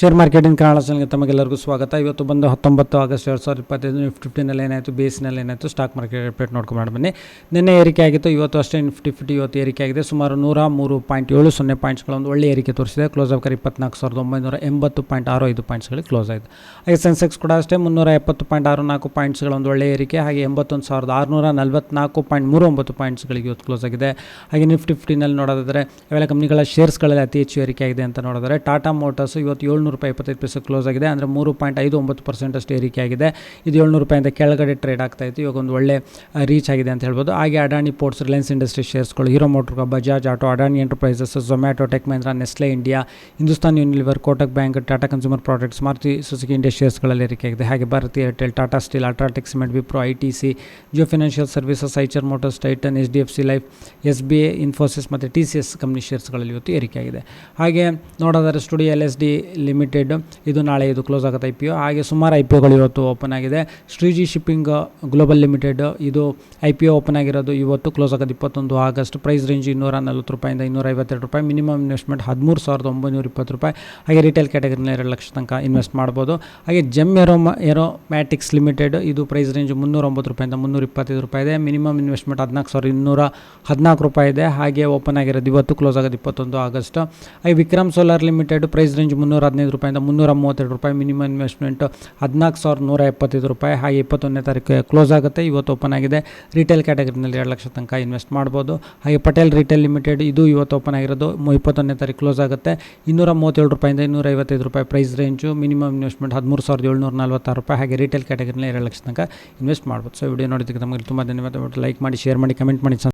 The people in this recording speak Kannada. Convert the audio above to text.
ಶೇರ್ ಮಾರ್ಕೆಟಿಂಗ್ ಕನ್ನಡ ಚಾನಲ್ಗೆ ತಮಗೆಲ್ಲರಿಗೂ ಸ್ವಾಗತ. ಇವತ್ತು ಬಂದು ಹತ್ತೊಂಬತ್ತು ಆಗಸ್ಟ್ ಎರಡು ಸಾವಿರದ ಇಪ್ಪತ್ತೈದು ನಿಫ್ಟಿ ಫಿಫ್ಟಿನಲ್ಲಿ ಏನಾಯಿತು, ಬೇಸ್ನಲ್ಲಿ ಏನಾಯಿತು ಸ್ಟಾಕ್ ಮಾರ್ಕೆಟ್ ಅಪ್ಡೇಟ್ ನೋಡ್ಕೊಂಡು ಬನ್ನಿ. ನಿನ್ನೆ ಏರಿಕೆ ಆಗಿತ್ತು, ಇವತ್ತು ಅಷ್ಟೇ ನಿಫ್ಟಿ ಫಿಫ್ಟಿ ಇವತ್ತು ಏರಿಕೆ ಆಗಿದೆ. ಸುಮಾರು ನೂರ ಮೂರು ಪಾಯಿಂಟ್ ಏಳು ಸೊನ್ನೆ ಪಾಯಿಂಟ್ಸ್ಗಳೊಂದು ಒಳ್ಳೆ ಏರಿಕೆ ತೋರಿಸಿದೆ. ಕ್ಲೋಸ್ ಆಫ್ ಇಪ್ಪತ್ನಾಲ್ಕು ಸಾವಿರದ ಒಂಬೈನೂರ ಎಂಬತ್ತು ಪಾಯಿಂಟ್ ಆರು ಐದು ಪಾಯಿಂಟ್ಸ್ಗಳಿಗೆ ಕ್ಲೋಸ್ ಆಯಿತು. ಹಾಗೆ ಸೆನ್ಸೆಕ್ಸ್ ಕೂಡ ಅಷ್ಟೇ ಮುನ್ನೂರ ಎಪ್ಪತ್ತು ಪಾಯಿಂಟ್ ಆರು ನಾಲ್ಕು ಪಾಯಿಂಟ್ಸ್ಗಳೊಂದು ಒಳ್ಳೆ ಏರಿಕೆ. ಹಾಗೆ ಎಂಬತ್ತೊಂದು ಸಾವಿರದ ಆರುನೂರ ನಲವತ್ನಾಲ್ಕು ಪಾಯಿಂಟ್ ಮೂರು ಒಂಬತ್ತು ಪಾಯಿಂಟ್ಸ್ಗಳಿಗೆ ಇವತ್ತು ಕ್ಲೋಸ್ ಆಗಿದೆ. ಹಾಗೆ ನಿಫ್ಟಿ ಫಿಫ್ಟಿನಲ್ಲಿ ನೋಡೋದಾದರೆ, ಇವೆಲ್ಲ ಕಂಪ್ನಿಗಳ ಶೇರ್ಸ್ಗಳಲ್ಲಿ ಅತಿ ಹೆಚ್ಚು ಏರಿಕೆ ಆಗಿದೆ ಅಂತ ನೋಡಿದರೆ ಟಾಟಾ ಮೋಟರ್ಸ್ ಇವತ್ತು ಏಳ್ನೂರು ರೂಪಾಯಿ ಇಪ್ಪತ್ತೈದು ಪೈಸೆ ಕ್ಲೋಸ್ ಆಗಿದೆ. ಅಂದರೆ ಮೂರು ಪಾಯಿಂಟ್ ಐದು ಒಂಬತ್ತು ಪರ್ಸೆಂಟ್ ಅಷ್ಟು ಏರಿಕೆ ಆಗಿದೆ. ಇದು ಏಳ್ನೂರು ರೂಪಾಯಿಂದ ಕೆಳಗಡೆ ಟ್ರೇಡ್ ಆಗ್ತಾ ಇತ್ತು. ಇವಾಗ ಒಂದು ಒಳ್ಳೆ ರೀಚ್ ಆಗಿದೆ ಅಂತ ಹೇಳ್ಬೋದು. ಹಾಗೆ Adani ports Reliance industry ಶೇರ್ಸ್ಗಳು Hero motor Bajaj auto Adani enterprises Zomato tech Mahindra Nestle India Hindustan Unilever Kotak bank Tata consumer products Maruti Suzuki India ಶೇರ್ಸ್ಗಳಲ್ಲಿ ಏರಿಕೆ ಆಗಿದೆ. ಹಾಗೆ ಭಾರತೀಯ Airtel Tata steel UltraTech cement Wipro I T C Jio financial services Eicher motors Titan H D F C life S B A Infosys ಮತ್ತು ಟಿ ಸಿ ಎಸ್ ಕಂಪ್ನಿ ಶೇರ್ಸ್ಗಳಲ್ಲಿ ಇವತ್ತು ಏರಿಕೆ ಆಗಿದೆ. ಹಾಗೆ ನೋಡೋದಾದ್ರೆ ಸ್ಟುಡಿಯೋ ಎಲ್ ಎಸ್ ಡಿ ಇದು ನಾಳೆ ಇದು ಕ್ಲೋಸ್ ಆಗುತ್ತೆ ಐ ಪಿ ಒ ಹಾಗೆ ಸುಮಾರು ಐ ಪಿ ಒಗಳು ಇವತ್ತು ಓಪನ್ ಆಗಿದೆ. ಶ್ರೀಜಿ ಶಿಪ್ಪಿಂಗ್ ಗ್ಲೋಬಲ್ ಲಿಮಿಟೆಡ್ ಇದು ಐ ಪಿ ಒ ಓಪನ್ ಆಗಿರೋದು ಇವತ್ತು ಕ್ಲೋಸ್ ಆಗೋದು ಇಪ್ಪತ್ತೊಂದು ಆಗಸ್ಟ್. ಪ್ರೈಸ್ ರೇಂಜ್ ಇನ್ನೂರ ನಲ್ವತ್ತು ರೂಪಾಯಿಂದ ಇನ್ನೂರ ಐವತ್ತೆರಡು ರೂಪಾಯಿ. ಮಿನಿಮಮ್ ಇನ್ವೆಸ್ಟ್ಮೆಂಟ್ ಹದಿಮೂರು ಸಾವಿರದ ಒಂಬೈನೂರ ಇಪ್ಪತ್ತು ರೂಪಾಯಿ. ಹಾಗೆ ರಿಟೇಲ್ ಕ್ಯಾಟಗರಿನಲ್ಲಿ ಎರಡು ಲಕ್ಷ ತನಕ ಇನ್ವೆಸ್ಟ್ ಮಾಡ್ಬೋದು. ಹಾಗೆ ಜೆಮ್ ಏರೋ ಏರೋಮ್ಯಾಟಿಕ್ಸ್ ಲಿಮಿಟೆಡ್ ಇದು ಪ್ರೈಸ್ ರೇಂಜ್ ಮುನ್ನೂರ ಒಂಬತ್ತು ರೂಪಾಯಿಂದ ಮುನ್ನೂರ ಇಪ್ಪತ್ತೈದು ರೂಪಾಯಿ ಇದೆ. ಮಿನಿಮಮ್ ಇನ್ವೆಸ್ಟ್ಮೆಂಟ್ ಹದಿನಾಲ್ಕು ಸಾವಿರದ ಇನ್ನೂರ ಹದಿನಾಲ್ಕು ರೂಪಾಯಿ ಇದೆ. ಹಾಗೆ ಓಪನ್ ಆಗಿರೋದು ಇವತ್ತು ಕ್ಲೋಸ್ ಆಗೋದು ಇಪ್ಪತ್ತೊಂದು ಆಗಸ್ಟ್. ಹಾಗೆ Vikram solar limited price range ಮುನ್ನೂರ ಹದಿನೈದು ರೂಪಾಯಿಂದ ಮುನ್ನೂರ ಮೂವತ್ತೆರಡು ರೂಪಾಯಿ ಮಿನಿಮಮ್ ಇನ್ವೆಸ್ಟ್ಮೆಂಟ್ ಹದಿನಾಲ್ಕು ಸಾವಿರದ ನೂರ ಎಪ್ಪತ್ತೈದು ರೂಪಾಯಿ. ಹಾಗೆ ಇಪ್ಪತ್ತೊಂದನೇ ತಾರೀಕು ಕ್ಲೋಸ್ ಆಗುತ್ತೆ. ಇವತ್ತು ಓಪನ್ ಆಗಿದೆ. ರಿಟೇಲ್ ಕ್ಯಾಟಗರಿನಲ್ಲಿ ಎರಡು ಲಕ್ಷ ತನಕ ಇನ್ವೆಸ್ಟ್ ಮಾಡ್ಬೋದು. ಹಾಗೆ ಪಟೇಲ್ ರಿಟೇಲ್ ಲಿಮಿಟೆಡ್ ಇದು ಇವತ್ತು ಓಪನ್ ಆಗಿರೋದು. ಇಪ್ಪತ್ತೊಂದನೇ ತಾರೀಕು ಕ್ಲೋಸ್ ಆಗುತ್ತೆ. ಇನ್ನೂರ ಮೂವತ್ತೇಳು ರೂಪಾಯಿಂದ ಇನ್ನೂರ ಐವತ್ತೈದು ರೂಪಾಯಿ ಪ್ರೈಸ್ ರೇಂಜು ಮಿನಿಮಮ್ ಇನ್ವೆಸ್ಟ್ಮೆಂಟ್ ಹದಿಮೂರು ಸಾವಿರದ ಏಳ್ನೂರ ನಲ್ವತ್ತಾರು ರೂಪಾಯಿ. ಹಾಗೆ ರಿಟೇಲ್ ಕ್ಯಾಟಗರಿನಲ್ಲಿ ಎರಡು ಲಕ್ಷ ತನಕ ಇನ್ವೆಸ್ಟ್ ಮಾಡ್ಬೋದು. ಸೊ ವಿಡಿಯೋ ನೋಡಿದ್ದಕ್ಕೆ ನಮಗೆ ತುಂಬ ಧನ್ಯವಾದ ಲೈಕ್ ಮಾಡಿ ಶೇರ್ ಮಾಡಿ ಕಮೆಂಟ್ ಮಾಡಿ.